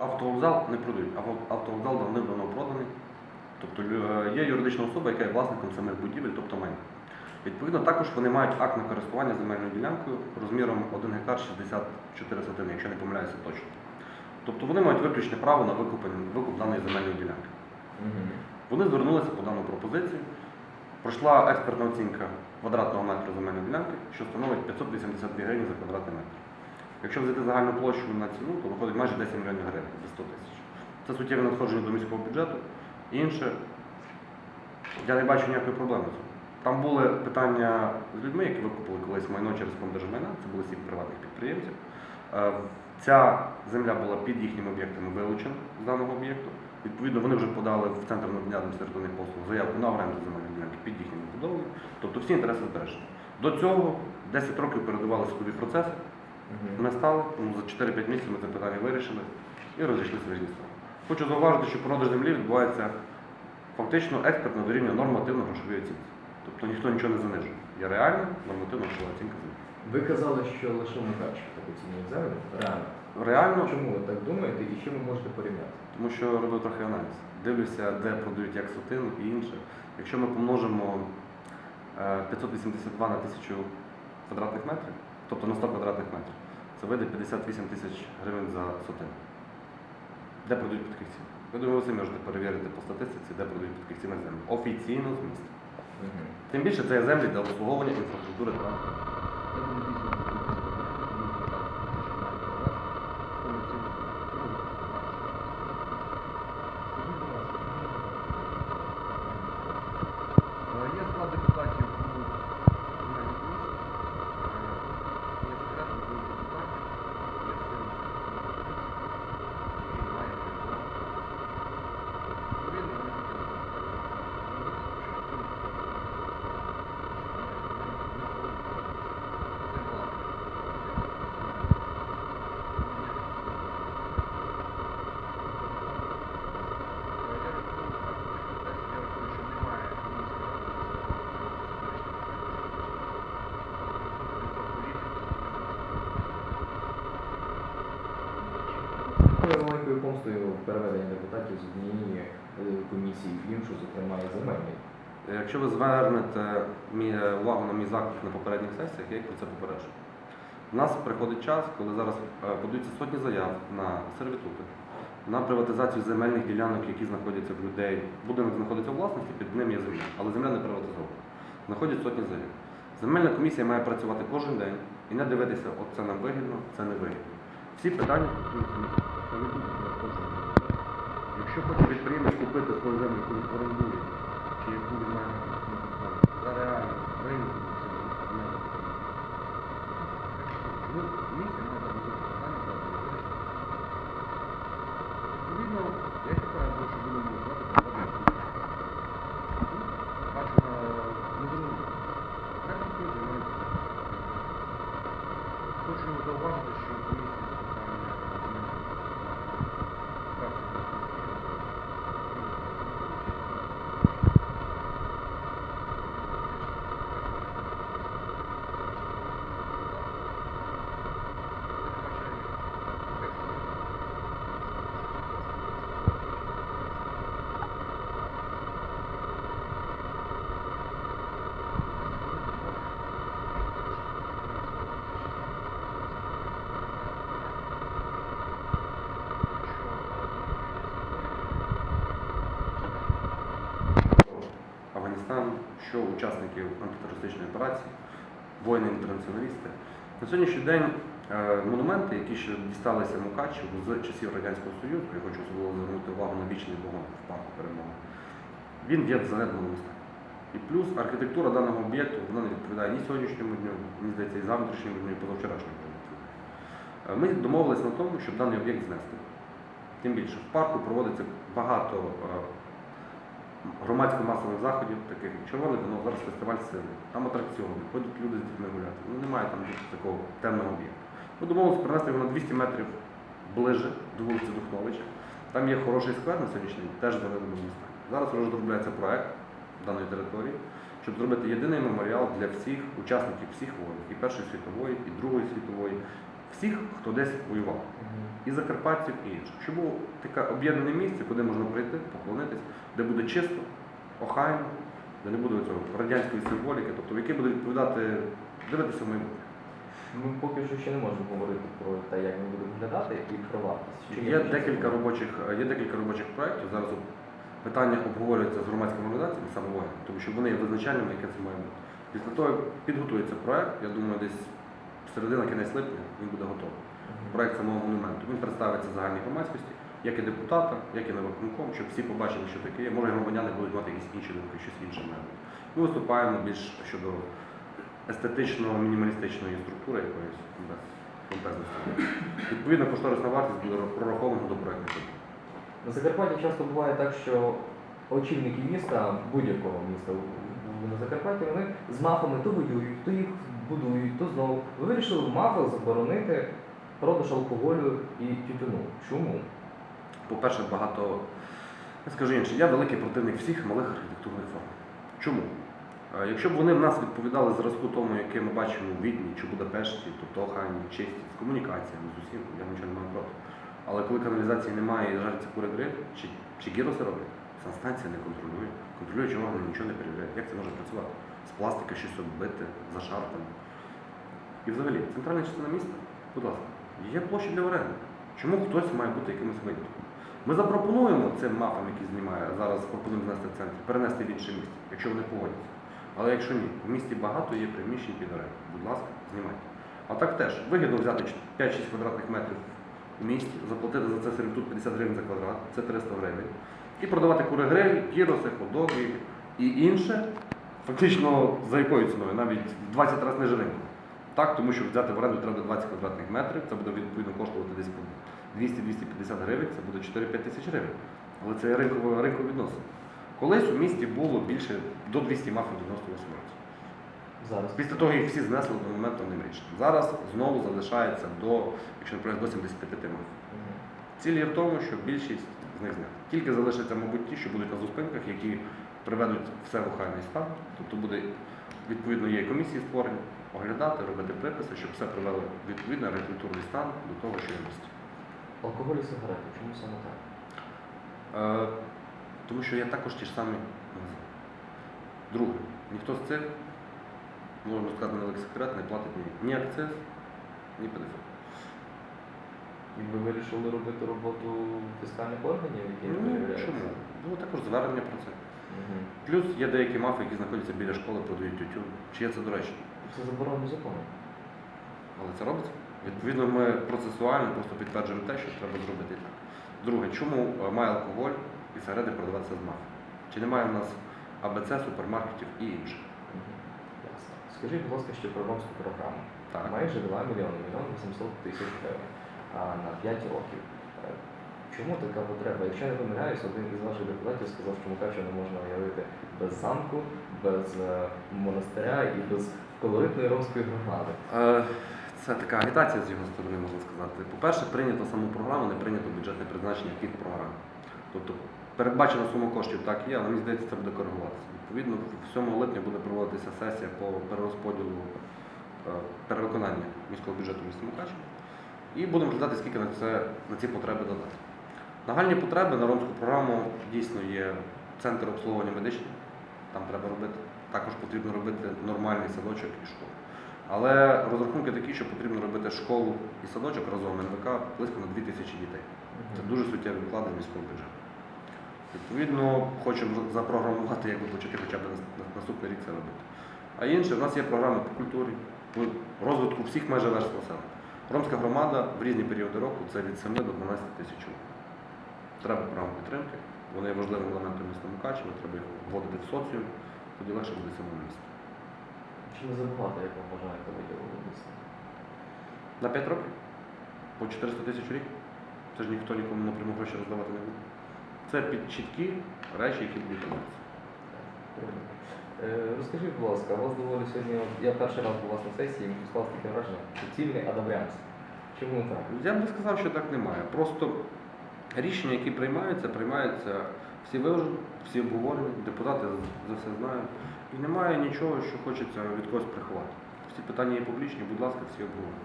Автовокзал не продають, а автовокзал давним-давно проданий. Тобто е, є юридична особа, яка є власником самих будівель, тобто майна. Відповідно, також вони мають акт на користування земельною ділянкою розміром 1 гектар 64 сотини, якщо не помиляюся точно. Тобто вони мають виключне право на викуп, викуп даної земельної ділянки. Вони звернулися по дану пропозицію. Пройшла експертна оцінка квадратного метру земельної ділянки, що становить 582 гривні за квадратний метр. Якщо взяти загальну площу на ціну, то виходить майже 10 мільйонів гривень за 100 тисяч. Це суттєве надходження до міського бюджету. Інше, я не бачу ніякої проблеми. Там були питання з людьми, які викупили колись майно через фонд держмайна, це були сім приватних підприємців. Е, Ця земля була під їхніми об'єктами вилучена з даного об'єкту. Відповідно, вони вже подали в центр надання адміністративних послуг заявку на оренду земельної ділянки під їхніми будовами. Тобто всі інтереси збережені. До цього 10 років передували судові процеси. Ми стали, ну, за 4-5 місяців ми це питання вирішили і розійшлися в різні сторони. Хочу зауважити, що продаж землі відбувається фактично експертно до рівня нормативно-грошової оцінки. Тобто ніхто нічого не занижує. Є реальна нормативно-грошова оцінка землі. Ви казали, що лише Мукачев так оцінює землю. Реально. Реально, Чому ви так думаєте і що ви можете порівняти? тому що робив трохи аналіз. Дивлюся, де продають як сотину і інше. Якщо ми помножимо е, 582 на 1000 квадратних метрів, тобто на 100 квадратних метрів, це вийде 58 тисяч гривень за сотину. Де продають підківці? Я думаю, ви самі можете перевірити по статистиці, де продають підківці на землю. Офіційно з міста. Тим більше це є землі для обслуговування інфраструктури транспорту. Це буде дійсно Є склад депутатів у земельній комісії. Е, Є секретар, були депутати, є син який має право. Відповідно, вони хотіли Такою маленькою помстою переведення депутатів з однієї е, комісії в іншу, зокрема і земельної. Якщо ви звернете увагу на мій заклик на попередніх сесіях, я їх про це попереджу. У нас приходить час, коли зараз е, подаються сотні заяв на сервітути, на приватизацію земельних ділянок, які знаходяться в людей. Будинок знаходиться у власності, під ним є земля, але земля не приватизована. Знаходять сотні заяв. Земельна комісія має працювати кожен день і не дивитися, от це нам вигідно, це не вигідно. Всі питання стосуються міста. Сервітути це кожен день. Якщо хоче підприємець купити свою землю, яку він орендує, чи яку він має за реальну ринку, не потрібно. Чому комісія має так питання за? Відповідно, я їх попереджую, що будемо звати проводити Бачу на. Технікою. Хочу зауважити, що комісія з питання земельних практики Афганістан, що учасників антитерористичної операції, воїни-інтернаціоналісти. На сьогоднішній день е, монументи, які ще дісталися Мукачеву з часів Радянського Союзу, я хочу особливо звернути увагу на вічний вогонь в парку перемоги, він є в занедбаному стані. І плюс архітектура даного об'єкту вона не відповідає ні сьогоднішньому дню, ні здається, і завтрашньому дню, і позавчорашньому дню. Е, Ми домовились на тому, щоб даний об'єкт знести. Тим більше в парку проводиться багато е, громадсько-масових заходів, таких як червоне вино, зараз фестиваль сили, там атракціони, ходять люди з дітьми гуляти. Ну немає там такого темного об'єкту. Ми домовилися принести його на 200 метрів ближе до вулиці Духновича. Там є хороший сквер на сьогоднішній день, теж занедбаному стані. Зараз розробляється проект даної території, щоб зробити єдиний меморіал для всіх учасників всіх воїн, і Першої світової, і Другої світової, всіх, хто десь воював. І закарпатців, і інших. Щоб було таке об'єднане місце, куди можна прийти, поклонитись, де буде чисто, охайно, де не буде цього радянської символіки, тобто в яке буде відповідати, дивитися в майбутнє. Ми поки що ще не можемо говорити про те, як він буде виглядати і про вартість. Є декілька робочих, є декілька робочих проєктів. Зараз питання обговорюється з громадськими організаціями саме тому що вони є визначальними, яке це має бути. Після того, як підготується проєкт, я думаю, десь середина кінець липня він буде готовий. Мгм. Проєкт самого монументу. Він представиться загальній громадськості, як і депутатам, як і на виконком, щоб всі побачили, що таке є. Може, громадяни будуть мати якісь інші думки, щось інше має. Ми виступаємо більш щодо естетично-мінімалістичної структури якоїсь без помпезності. Відповідно, кошторисна вартість буде прорахована до проєкту. На Закарпатті часто буває так, що очільники міста, будь-якого міста на Закарпатті, вони з мафами то воюють, то їх то знову. Ви вирішили мафах заборонити продаж алкоголю і тютюну. Чому? По-перше, багато. Я скажу інше, я великий противник всіх малих архітектурних форм. Чому? Е, Якщо б вони в нас відповідали зразку тому, яке ми бачимо у Відні чи Будапешті, охайні, чисті, з комунікаціями, з усім, я нічого не маю проти. Але коли каналізації немає і жариться кури гриль, чи, чи гіроси роблять, санстанція не контролює, контролюючи органи нічого не перевіряє. Як це може працювати? З пластика щось оббити, зашарпане. І взагалі, центральна частина міста, будь ласка, є площа для оренди. Чому хтось має бути якимось винятком? Ми запропонуємо цим мафам, які знімає, зараз пропонуємо знести в центрі, перенести в інше місце, якщо вони погодяться. Але якщо ні, в місті багато є приміщень під оренду. Будь ласка, знімайте. А так теж вигідно взяти 5-6 квадратних метрів у місті, заплатити за це сервітут 50 гривень за квадрат, це 300 гривень. І продавати кури гриль, кіроси, хот-доги і інше, фактично за якою ціною, навіть в 20 разів ниже ринку. Так, тому що взяти в оренду треба 20 квадратних метрів, це буде відповідно коштувати десь 200-250 гривень, це буде 4-5 тисяч гривень. Але це є ринкове ринкове відносин. Колись у місті було більше до 200 мафів 98 році. Зараз. Після того їх всі знесли до моменту ним рішення. Зараз знову залишається до, якщо не помиляюсь, до 75 мафів. Ціль є в тому, що більшість з них знята. Тільки залишаться, мабуть, ті, що будуть на зупинках, які приведуть все в охайний стан. Тобто буде, відповідно, є комісії створені, оглядати, робити приписи, щоб все привело відповідно архітектурний стан до того, що є в. Алкоголь і сигарети. Чому саме так? Е, тому що є також ті ж самі магазини. Друге, ніхто з цих, можна сказати, на секрет, не платить ні, ні акциз, ні ПДФ. І ви вирішили робити роботу фіскальних органів, які Ну, перевіряють? чому? Було також звернення про це. Мгм. Плюс є деякі мафи, які знаходяться біля школи, продають тютюн. Чи є це доречно? Це заборонено законом. Але це робиться. Відповідно, ми процесуально просто підтверджуємо те, що треба зробити і так. Друге, чому е, має алкоголь і сигарети продаватися з мафи? Чи немає в нас АБЦ, супермаркетів і інших? Ясно. Скажіть, будь ласка, ще про ромську програму. Так. Майже 2 мільйони, мільйон 800 тисяч гривень на 5 років. Е, Чому така потреба? Якщо я не помиляюсь, один із ваших депутатів сказав, що Мукачево не можна уявити без замку, без е, монастиря і без колоритної ромської громади. Е, Це така агітація з його сторони, можна сказати. По-перше, прийнято саму програму, не прийнято бюджетне призначення під програму. Тобто передбачена сума коштів так є, але мені здається, це буде коригуватися. Відповідно, 7 липня буде проводитися сесія по перерозподілу е, перевиконання міського бюджету міста Мукачева. І будемо розглядати, скільки на, це, на ці потреби додати. Нагальні потреби на ромську програму дійсно є центр обслуговування медичний, там треба робити. Також потрібно робити нормальний садочок і школу. Але розрахунки такі, що потрібно робити школу і садочок разом НВК близько на 2 тисячі дітей. Це дуже суттєві вклади в міського бюджету. Відповідно, хочемо запрограмувати, як би почати хоча б на- на- наступний рік це робити. А інше, в нас є програми по культурі, по розвитку всіх майже верств населення. Ромська громада в різні періоди року це від 7 до 12 тисяч. Треба програми підтримки, вони є важливим елементом міста Мукачева, треба їх вводити в соціум, тоді легше буде цьому місту. Чи не забагато, як ви вважаєте, виділили місто? На 5 років? По 400 тисяч в рік? Це ж ніхто нікому напряму гроші роздавати не буде. Це під чіткі речі, які будуть робитися. Е, Розкажіть, будь ласка, у вас доволі сьогодні, я перший раз був у вас на сесії, мені склалось таке враження, суцільний адаврянс. Чому так? Я б не сказав, що так немає. Просто рішення, які приймаються, приймаються всі виважені, всі обговорені, депутати за все знають. І немає нічого, що хочеться від когось приховати. Всі питання є публічні, будь ласка, всі обговорені.